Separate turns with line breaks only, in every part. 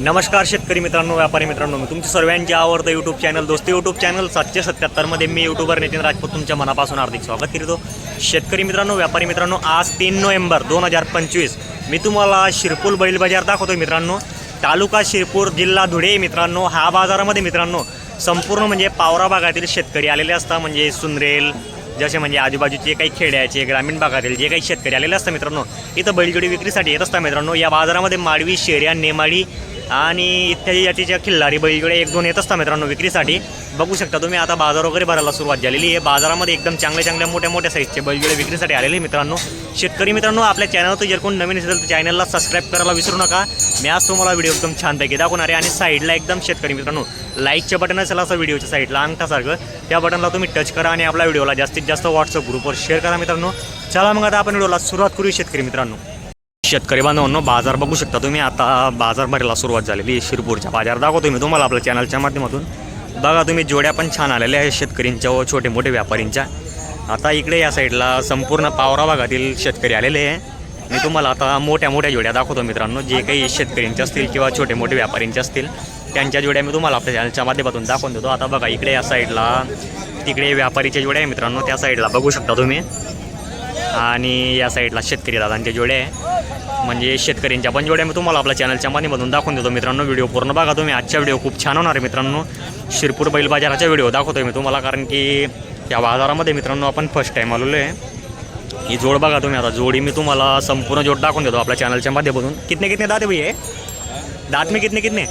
नमस्कार शेतकरी मित्रांनो व्यापारी मित्रांनो मी तुमच्या सर्वांचे आवडतं यूट्यूब चॅनल दोस्त यूट्यूब चॅनल सातशे सत्याहत्तरमध्ये मी यूट्यूबर नितीन राजपूत तुमच्या मनापासून हार्दिक स्वागत करतो. शेतकरी मित्रांनो व्यापारी मित्रांनो आज तीन नोव्हेंबर दोन हजार पंचवीस. मी तुम्हाला शिरपूर बैल बाजार दाखवतो मित्रांनो. तालुका शिरपूर जिल्हा धुळे मित्रांनो. हा बाजारामध्ये मित्रांनो संपूर्ण म्हणजे पावरा भागातील शेतकरी आलेले असतात. म्हणजे सुनरेल जसे म्हणजे आजूबाजूचे काही खेड्याचे ग्रामीण भागातील जे काही शेतकरी आलेले असतात मित्रांनो इथं बैलजोडी विक्रीसाठी येत असतात मित्रांनो. या बाजारामध्ये माडवी शेऱ्या नेमाडी आणि इत्यादी जातीच्या खिल्लारी बैलजोड्या एक दोन येत असता मित्रांनो विक्रीसाठी. बघू शकता तुम्ही आता बाजार वगैरे भरायला सुरुवात झालेली आहे. बाजारामध्ये एकदम चांगल्या चांगल्या मोठ्या मोठ्या साईजचे बैलगडे विक्रीसाठी आलेले मित्रांनो. शेतकरी मित्रांनो आपल्या चॅनलवर जर कोण नवीन असेल तर चॅनलला सबस्क्राईब करायला विसरू नका. मी आज तुम्हाला व्हिडिओ एकदम छानपैकी दाखवणार आहे. आणि साईडला एकदम शेतकरी मित्रांनो लाईकच्या बटन असेल असं व्हिडिओच्या साईडला अंगठासारखं. त्या बटनला तुम्ही टच करा आणि आपल्या व्हिडिओला जास्तीत जास्त व्हॉट्सअप ग्रुपवर शेअर करा मित्रांनो. चला मग आता आपण व्हिडिओला सुरुवात करू शेतकरी मित्रांनो. शेतकरी बांधवांनो बाजार बघू शकता तुम्ही. आता बाजार भरायला सुरुवात झालेली आहे शिरपूरच्या बाजार दाखवतो मी तुम्हाला आपल्या चॅनलच्या माध्यमातून. बघा तुम्ही जोड्या पण छान आलेल्या आहेत शेतकरींच्या व छोटे मोठे व्यापारींच्या आता इकडे या साईडला संपूर्ण पावरा भागातील शेतकरी आलेले आहे. मी तुम्हाला आता मोठ्या मोठ्या जोड्या दाखवतो मित्रांनो. जे काही शेतकऱ्यांचे असतील किंवा छोटे मोठे व्यापारींचे असतील त्यांच्या जोड्या मी तुम्हाला आपल्या चॅनलच्या माध्यमातून दाखवून देतो. आता बघा इकडे या साईडला तिकडे व्यापारीच्या जोड्या आहे मित्रांनो. त्या साईडला बघू शकता तुम्ही. आणि या साईडला शेतकरी दादांच्या जोड्या आहे म्हणजे शेतकऱ्यांच्या पण जोड्या मी तुम्हाला आपल्या चॅनलच्या माध्यमातून दाखवून देतो. मित्रांनो व्हिडिओ पूर्ण बघा तुम्ही. आजच्या व्हिडिओ खूप छान होणार आहे मित्रांनो. शिरपूर बैल बाजाराचा व्हिडिओ दाखवतोय मी तुम्हाला कारण की या बाजारामध्ये मित्रांनो आपण फर्स्ट टाईम आलेलो आहे. ही जोड बघा तुम्ही आता. जोडी मी तुम्हाला संपूर्ण जोड दाखवून देतो आपल्या चॅनलच्या माध्यमातून. कितने कितने दात आहे भैया हे? दात मी कितने कितने?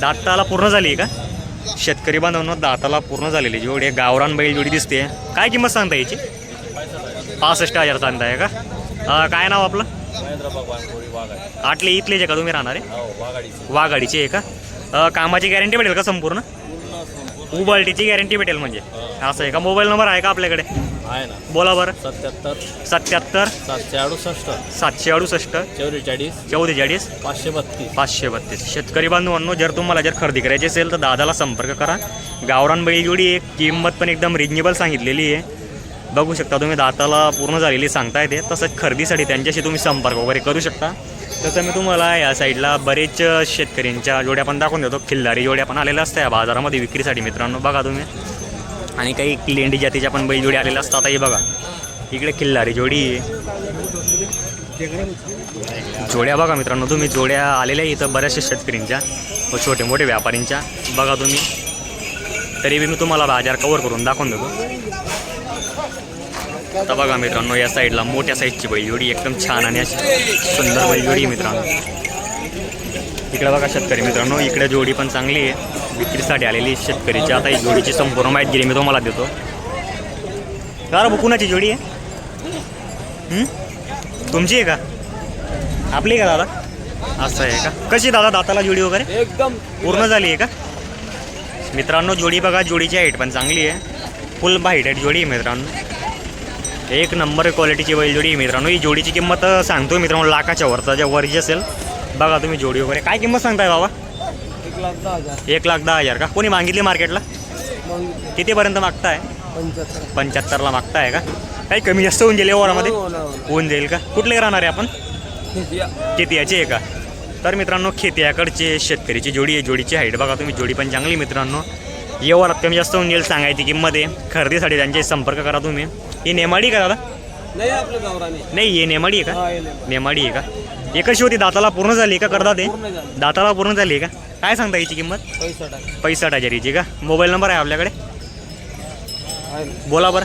दाताला पूर्ण झाली आहे का? शेतकरी बांधवांना दाताला पूर्ण झालेली जोडी आहे. गावरान बैल जोडी दिसते. काय किंमत सांगता याची? पासष्ट हजार सांगताय का? काय नाव आपलं? आटले इथलेच आहे का तुम्ही राहणारे वाघाडीचे आहे का? अं, कामाची गॅरंटी भेटेल का संपूर्ण? उबाल्टीची गॅरंटी भेटेल म्हणजे. असं आहे का? मोबाईल नंबर आहे का आपल्याकडे?
आहे ना.
बोला बरं.
सत्याहत्तर.
सत्याहत्तर.
सातशे अडुसष्ट.
सातशे अडुसष्ट.
चौवेचाळीस.
चौवेचाळीस.
पाचशे बत्तीस.
पाचशे बत्तीस. शेतकरी बांधवांनो जर तुम्हाला जर खरेदी करायची असेल तर दादाला संपर्क करा. गावरान बैलजोडी एक किंमत पण एकदम रिजनेबल सांगितलेली आहे. बघू शकता तुम्ही दाताला पूर्ण झालेली सांगता येते तसंच खरेदीसाठी त्यांच्याशी तुम्ही संपर्क वगैरे करू शकता. तसं मी तुम्हाला या साईडला बरेच शेतकऱ्यांच्या जोड्या पण दाखवून देतो. खिल्लारी जोड्या पण आलेल्या असतात या बाजारामध्ये विक्रीसाठी मित्रांनो. बघा तुम्ही. आणि काही लेंडी जातीच्या पण बैलजोडी आलेल्या असतात. हे बघा. इकडे खिल्लारी जोडी. आहे जोड्या बघा मित्रांनो. तुम्ही जोड्या आलेल्या इथं बऱ्याचशा शेतकऱ्यांच्या व छोटे मोठे व्यापाऱ्यांच्या. बघा तुम्ही. तरी बी मी तुम्हाला बाजार कवर करून दाखवून देतो. आता बघा मित्रांनो या साईडला मोठ्या साईजची बैलजोडी एकदम छान आणि अशी सुंदर बैलजोडी आहे मित्रांनो. इकडे बघा शेतकरी मित्रांनो इकडे जोडी पण चांगली आहे. विक्रीसाठी आलेली शेतकरीची आता ही जोडीची संपूर्ण माहिती मी तुम्हाला देतो. का रे कुणाची जोडी आहे? तुमची आहे का? आपली का दादा? असं आहे का? कशी दादा दाताला जोडी वगैरे?
एकदम.
पूर्ण झाली आहे का? मित्रांनो जोडी बघा जोडीची हाईट पण चांगली आहे. फुल हाईट आहे जोडी आहे मित्रांनो. एक नंबर क्वालिटीची बैल जोडी आहे मित्रांनो. ही जोडीची किंमत सांगतो मित्रांनो लाखाच्या वरचा ज्या वरची असेल. बघा तुम्ही जोडी वगैरे. काय किंमत सांगताय बाबा?
एक लाख दहा हजार.
एक लाख दहा हजार का? कोणी मागितली मार्केटला? कितीपर्यंत मागताय?
पंच्याहत्तर.
पंच्याहत्तरला मागताय का? काही कमी जास्त होऊन गेले ओरामध्ये
हो हो ना.
होऊन जाईल का? कुठले राहणार आहे आपण. खेतियाची आहे का? तर मित्रांनो खेतियाकडचे शेतकरीची जोडी आहे. जोडीची हाईट बघा तुम्ही. जोडी पण चांगली मित्रांनो. एवढात कमी जास्त होऊन जाईल सांगायची किंमत आहे. खरेदीसाठी त्यांच्याशी संपर्क करा तुम्ही. ही नेमाडी का दादा?
नाही आपलं गावराने.
नाही हे नेमाडी आहे का?
हा, हे.
नेमाडी. आहे का? एकच होती दाताला पूर्ण झाली का करता ते
पूर्ण झालं.
दाताला पूर्ण झाली आहे का? काय सांगता याची किंमत?
पैसा टाक
पैसा हजारीची का? मोबाईल नंबर आहे आपल्याकडे?
आहे. ना
बोला बरं.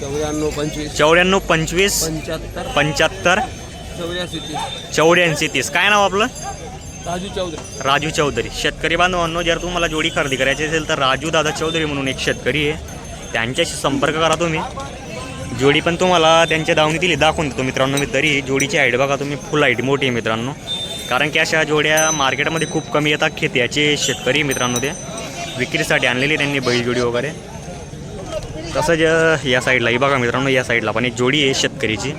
चौऱ्याण्णव पंचवीस.
चौऱ्याण्णव पंचवीस.
पंच्याहत्तर.
पंच्याहत्तर.
चौऱ्याऐंशी तीस.
चौऱ्याऐंशी तीस. काय नाव आपलं?
राजू चौधरी.
राजू चौधरी. शेतकरी बांधवांनो जर तुम्हाला जोडी खरेदी करायची असेल तर राजू दादा चौधरी म्हणून एक शेतकरी आहे. त्यांच्याशी संपर्क करा तुम्ही. जोडी पण तुम्हाला त्यांच्या दावणीतील दाखवून देतो मित्रांनो मी तरी. जोडीची हाईट बघा तुम्ही फुल हाईट मोठी आहे मित्रांनो. कारण की अशा जोड्या मार्केटमध्ये खूप कमी येतात खेत्याचे शेतकरी मित्रांनो ते. विक्रीसाठी आणलेली त्यांनी बैलजोडी वगैरे. तसंच या साईडला ही बघा मित्रांनो या साईडला पण एक जोडी आहे शेतकरीची.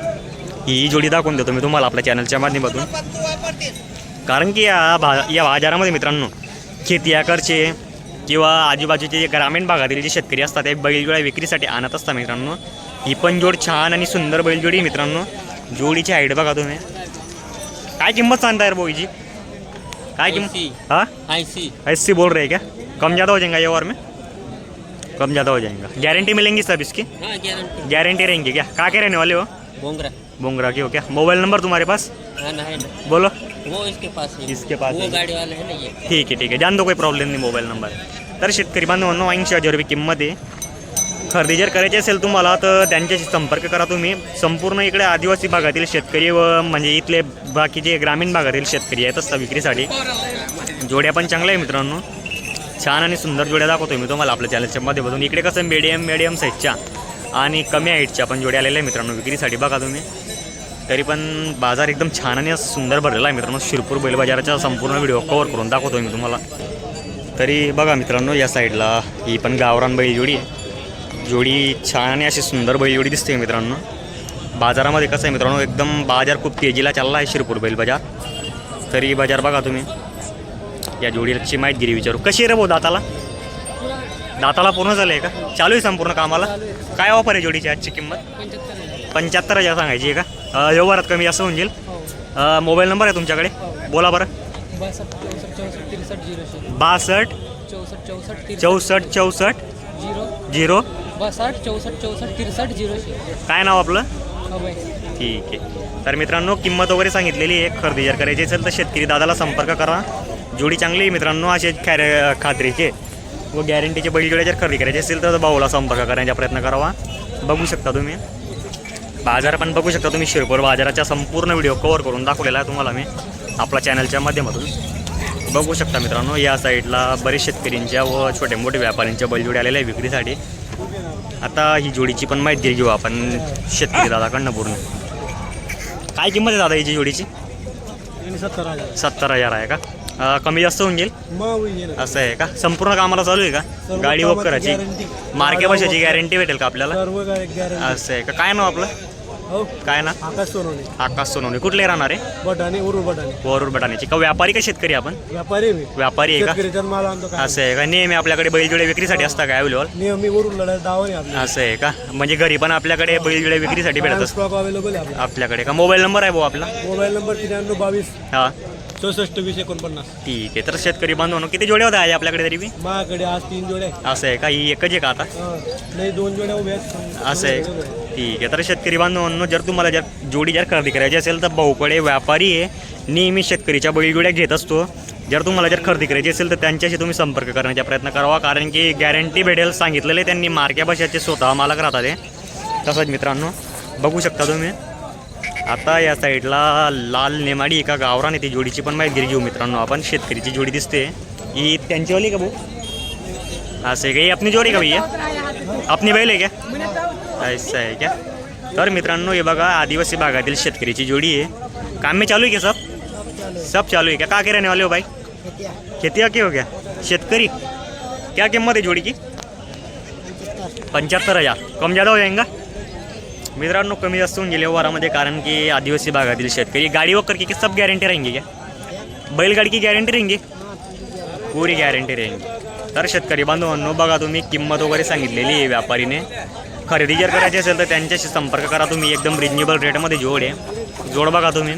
ही जोडी दाखवून देतो मी तुम्हाला आपल्या चॅनलच्या माध्यमातून. कारण की या भा या बाजारामध्ये मित्रांनो खेतियाकडचे किंवा आजूबाजूचे जे ग्रामीण भागातील जे शेतकरी असतात ते बैलजोड्या विक्रीसाठी आणत असतात मित्रांनो. ही पण जोड छान आणि सुंदर बैलजोडी मित्रांनो. जोडीची हाईट बघा तुम्ही. काय किंमत सांगता यार बोईची काय किंमत. हाँ?
ऐंशी.
ऐसी बोल रहे क्या कम ज़्यादा हो जाएगा ये और में? कम ज़्यादा हो जाएगा गारंटी मिलेंगी सब इसकी?
गारंटी
रहेंगी क्या? कहाँ के रहने वाले हो?
बोंगरा.
बोंगरा की हो क्या? मोबाइल नंबर तुम्हारे पास? बोलो.
वो इसके पास है
इसके पास
वो
है।
गाड़ी वाला है ना ये।
ठीक आहे ठीक आहे जाण दो काही प्रॉब्लेम नाही मोबाईल नंबर तर शेतकरी बांधवांनो ऐंशी हजार रुपये किंमत आहे. खरेदी जर करायची असेल तुम्हाला तर त्यांच्याशी संपर्क करा तुम्ही. संपूर्ण इकडे आदिवासी भागातील शेतकरी व म्हणजे इथले बाकीचे ग्रामीण भागातील शेतकरी आहेत असतात विक्रीसाठी. जोड्या पण चांगल्या आहे मित्रांनो. छान आणि सुंदर जोड्या दाखवतो मी तुम्हाला आपल्या चॅनलच्या माध्यमातून. इकडे कसं मीडियम मीडियम साईजच्या आणि कमी हाईटच्या पण जोड्या आलेल्या आहे मित्रांनो विक्रीसाठी. बघा तुम्ही. तरी पण बाजार एकदम छान आणि असं सुंदर भरलेला आहे मित्रांनो. शिरपूर बैल बाजाराचा संपूर्ण व्हिडिओ कवर करून दाखवतो मी तुम्हाला. तरी बघा मित्रांनो या साईडला ही पण गावरान बैल जोडी आहे. जोडी छान आणि अशी सुंदर बैलजोडी दिसते मित्रांनो. बाजारामध्ये कसं आहे मित्रांनो एकदम बाजार खूप तेजीला चालला आहे शिरपूर बैल बाजार तरी बाजार बघा तुम्ही. या जोडीची माहितगिरी विचारू. कशी रे भाऊ दाताला? दाताला पूर्ण झालं आहे का? चालू आहे संपूर्ण कामाला? काय ऑफर आहे जोडीची आजची किंमत? पंच्याहत्तर हजार सांगायची आहे का? व्यवहारात कमी जास्त होऊन जाईल. अं, मोबाईल नंबर आहे तुमच्याकडे? बोला बरं.
बासष्ट चौसष्ट चौसष्ट झिरो
बासष्ट
चौसष्ट चौसष्ट झिरो.
काय नाव आपलं? ठीक आहे. तर मित्रांनो किंमत वगैरे सांगितलेली आहे. खरेदी जर करायची असेल तर शेतकरी दादाला संपर्क करा. जोडी चांगली आहे मित्रांनो असे खॅर खात्रीचे व गॅरंटीचे बैलजोड्या जर खरेदी करायची असेल तर भाऊला संपर्क करण्याचा प्रयत्न करावा. बघू शकता तुम्ही. बाजार पण बघू शकता तुम्ही. शिरपूर बाजाराचा संपूर्ण व्हिडिओ कव्हर करून दाखवलेला आहे तुम्हाला मी. आपल्या चॅनलच्या माध्यमातून. बघू शकता मित्रांनो या साईडला बरेच शेतकऱ्यांच्या व छोटे मोठे व्यापाऱ्यांच्या बैलजोड्या आलेल्या आहे विक्रीसाठी. आता ही जोडीची पण माहिती घेऊ आपण शेतकरी दादाकडनं पूर्ण. काय किंमत आहे दादा हिची जोडीची?
सत्तर हजार.
सत्तर हजार आहे का? अं, कमी जास्त होऊन जाईल? असं आहे का? संपूर्ण कामाला चालू आहे का? गाडी
कामाची
वगैरेची
guarantee.
मार्के बसायची गॅरंटी भेटेल का आपल्याला? असं आहे का? काय नाव आपलं?
हो.
काय ना?
आकाश सोनवणे.
आकाश सोनवणे. कुठले राहणार आहे?
बटाणे उरू बटाणे.
वरूर बटाण्याची. का व्यापारी का शेतकरी आपण?
व्यापारी मी.
व्यापारी आहे का?
शेतकरीचा माल आणतो काय?
असं आहे का? नेहमी आपल्याकडे बैलजोडे विक्रीसाठी असतात का अवेलेबल
नेहमी उरून लढायला दावा आपल्या
असं आहे का? म्हणजे घरी पण आपल्याकडे बैलजोडे विक्रीसाठी भेटत असतात
स्टॉक अवेलेबल आहे आपला
आपल्याकडे का? मोबाईल नंबर आहे भाऊ आपला?
मोबाईल नंबर त्र्याण्णव बावीस
हा.
चौसष्ट वीस एकोणपन्नास.
ठीक आहे. तर शेतकरी बांधवांनो किती जोड्या होत्या आज आपल्याकडे तरी बी?
माझ्याकडे आज तीन जोड्या आहे.
असं आहे का? ही एकच आहे का आता?
हा. नाही दोन जोड्या उभ्या आहेत.
असं आहे. ठीक आहे. तर शेतकरी बांधवांनो जर तुम्हाला जर जोडी जर खरेदी करायची असेल तर भाऊकडे व्यापारी आहे. नेहमी शेतकरीच्या बैलजोड्या घेत असतो. जर तुम्हाला जर खरेदी करायची असेल तर त्यांच्याशी तुम्ही संपर्क करण्याचा प्रयत्न करावा कारण की गॅरंटी भेटेल सांगितलेलं आहे त्यांनी. मार्क्या भाषाचे स्वतः मालक राहतात ते तसंच मित्रांनो बघू शकता तुम्ही. आता या साईडला लाल नेमाडी एका गावरान ती जोडीची पण माहिती घेऊ मित्रांनो आपण. शेतकरीची जोडी दिसते. ही त्यांचीवाली का भाऊ? असं आहे का? ही अपनी जोडी का भैया अपनी बैल आहे का? क्या ऐसा है क्या? तर मित्रांनो हे बघा आदिवासी भागातील शेतकरीची जोडी आहे. काम में चालू आहे क्या सब? सब चालू आहे क्या? का के रहने वाले हो भाई खेती के हो गया शेतकरी? क्या किंमत आहे जोड़ी की पंच्याहत्तर हजार. कम ज़्यादा हो जाएगा मित्रांनो कमी जास्त होऊन गेले हो वरामध्ये कारण की आदिवासी भागातील शेतकरी गाडी वकर की, सब गॅरंटी रहेंगी क्या? बैलगाडी की गॅरंटी रहेंगी पुरी गॅरंटी रहेंगी तर शेतकरी बांधवांनो बघा तुम्ही किंमत वगैरे सांगितलेली आहे व्यापारीने. खरेदी जर करायची असेल तर त्यांच्याशी संपर्क करा. तुम्ही एकदम रिजनेबल रेटमध्ये जोड आहे. जोड बघा तुम्ही.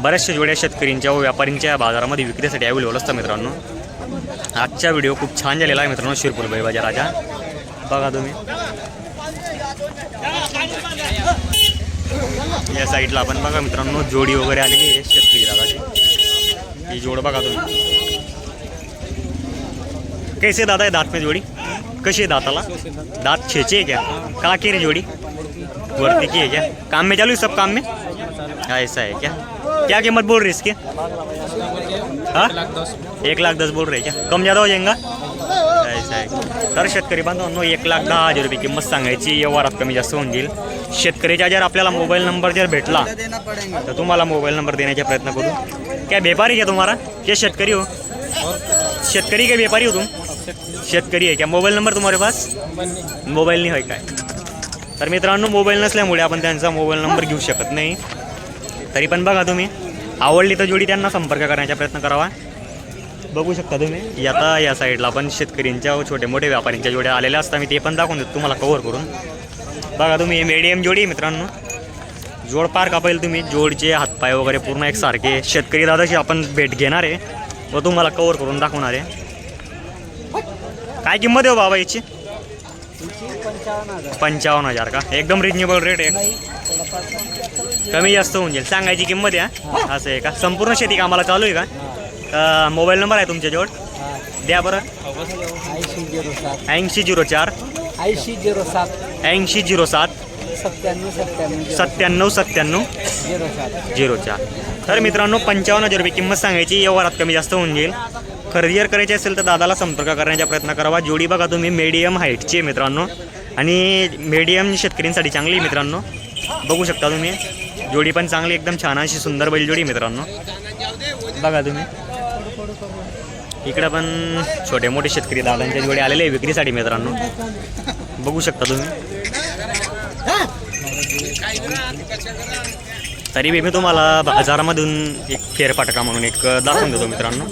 बऱ्याचशा जोड्या शेतकरींच्या व व्यापारींच्या बाजारामध्ये विक्रीसाठी अवेलेबल असतं मित्रांनो. आजचा व्हिडिओ खूप छान झालेला आहे मित्रांनो शिरपूर भाई बाजाराचा बघा तुम्ही. या साईडला आपण बघा मित्रांनो जोडी वगैरे आलेली आहे शेतकरी दादाची. ही जोड बघा तुम्ही. कैसे दादा आहे दात में जोड़ी? कशी है दाताला? दांत छेचे क्या? कहाँ की रे जोड़ी? वर्ती की है क्या? काम में चालू सब काम में? ऐसा है क्या? क्या कीमत बोल रही इसकी? हाँ? एक लाख दस बोल रहे क्या? कम ज़्यादा हो जाएगा? ऐसा आहे तर शेतकरी बांधवांनो, एक लाख दहा हज़ार रुपये किंमत सांगायची. व्यवहारात कमी जास्त जाईल. शेतकरीचा जर आपल्याला मोबाईल नंबर जर भेटला, तर तुम्हाला मोबाईल नंबर देण्याचा प्रयत्न करू. क्या, व्यापारी क्या तुम्हारा क्या, शेतकरी हो? शेतकरी के व्यापारी हो तुम? शेतकरी आहे. का मोबाईल नंबर तुम्हारे पास? मोबाईल नाही होय काय? तर मित्रांनो मोबाईल नसल्यामुळे आपण त्यांचा मोबाईल नंबर घेऊ शकत नाही. तरी पण बघा तुम्ही आवडली तर जोडी त्यांना संपर्क करण्याचा प्रयत्न करावा. बघू शकता तुम्ही आता या साईडला पण शेतकऱ्यांच्या छोटे मोठे व्यापाऱ्यांच्या जोड्या आलेल्या असतात. मी ते पण दाखवून देतो तुम्हाला कवर करून. बघा तुम्ही हे मीडियम जोडी आहे मित्रांनो. जोड पार का पाहिजे तुम्ही जोडचे हातपाय वगैरे पूर्ण एक सारखे शेतकरी दादाशी आपण भेट घेणार आहे व तुम्हाला कवर करून दाखवणार आहे. काय किंमत आहे हो बाबा याची? पंचावन्न हजार. का? एकदम रिजनेबल रेट आहे. कमी जास्त होऊन जाईल. सांगायची किंमत आहे हा? असं आहे का? संपूर्ण शेती कामाला चालू आहे का? मोबाईल नंबर आहे तुमच्याजवळ? द्या बरं.
ऐंशी झिरो सात.
ऐंशी झिरो चार.
ऐंशी झिरो सात.
ऐंशी झिरो सात.
सत्त्याण्णव सत्त्याण्णव.
सत्त्याण्णव सत्त्याण्णव.
झिरो सात.
झिरो चार. तर मित्रांनो पंचावन्न हजार रुपये किंमत सांगायची. व्यवहारात कमी जास्त होऊन जाईल. खरेदीवर करायची असेल तर दादाला संपर्क करण्याचा प्रयत्न करावा. जोडी बघा तुम्ही मीडियम हाईटची मित्रांनो. आणि मीडियम शेतकऱ्यांसाठी चांगली मित्रांनो. बघू शकता तुम्ही. जोडी पण चांगली एकदम छान अशी सुंदर बैल जोडी मित्रांनो. बघा तुम्ही. इकडं पण छोटे मोठे शेतकरी दादांच्या जोडी आलेले आहे विक्रीसाठी मित्रांनो. बघू शकता तुम्ही. तरी बी मी तुम्हाला बाजारामधून एक फेरफाटका म्हणून एक दाखवून देतो मित्रांनो.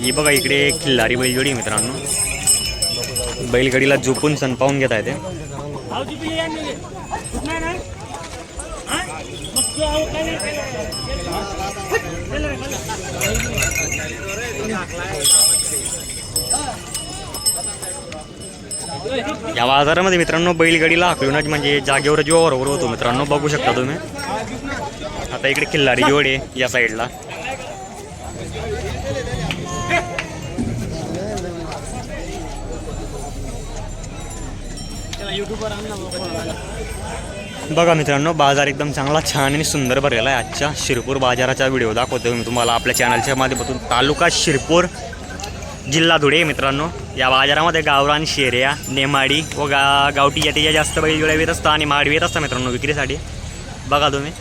ही बघा इकडे एक खिल्लारी बैलजोडी मित्रांनो. बैलगाडीला झोपून सण पाहून घेता येते या बाजारामध्ये मित्रांनो बैलगाडीला हाकलूनच म्हणजे जागेवर जीवावर होतो. मित्रांनो बघू शकता तुम्ही. आता इकडे खिल्लारी जोड आहे या साईडला. बघा मित्रांनो बाजार एकदम चांगला छान आणि सुंदर भरलेला आहे आजच्या शिरपूर बाजाराचा व्हिडिओ दाखवतो मी तुम्हाला. आपल्या चॅनलच्या माध्यमातून तालुका शिरपूर जिल्हा धुळे मित्रांनो. या बाजारामध्ये गावरान शेऱ्या नेमाडी व गा गावठी जातीच्या जास्त बैलजोड्या येत असतात आणि माडवी येत असतात मित्रांनो विक्रीसाठी. बघा तुम्ही.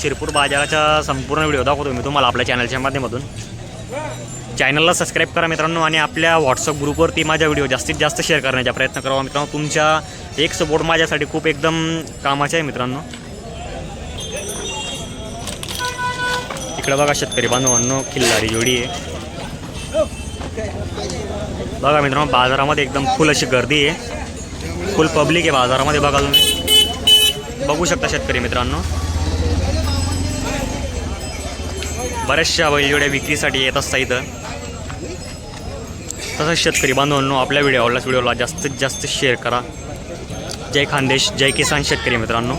शिरपूर बाजाराचा संपूर्ण व्हिडिओ दाखवतो मी तुम्हाला आपल्या चॅनलच्या माध्यमातून. चॅनलला सबस्क्राईब करा मित्रांनो आणि आपल्या व्हॉट्सअप ग्रुपवरती माझा व्हिडिओ जास्तीत जास्त शेअर करण्याचा प्रयत्न करावा मित्रांनो. तुमच्या एक सपोर्ट माझ्यासाठी खूप एकदम कामाचा आहे मित्रांनो. इकडं बघा शेतकरी बांधवांनो खिल्लारी जोडी आहे. बघा मित्रांनो बाजारामध्ये एकदम फुल अशी गर्दी आहे. फुल पब्लिक आहे बाजारामध्ये बघा तुम्ही. बघू शकता शेतकरी मित्रांनो. बऱ्याचशा बैलजोड्या विक्रीसाठी येत असता इथं. तसंच शेतकरी बांधवांनो आपल्या व्हिडिओ आवडल्यास व्हिडिओला जास्तीत जास्त शेअर करा. जय खानदेश जय किसान शेतकरी मित्रांनो.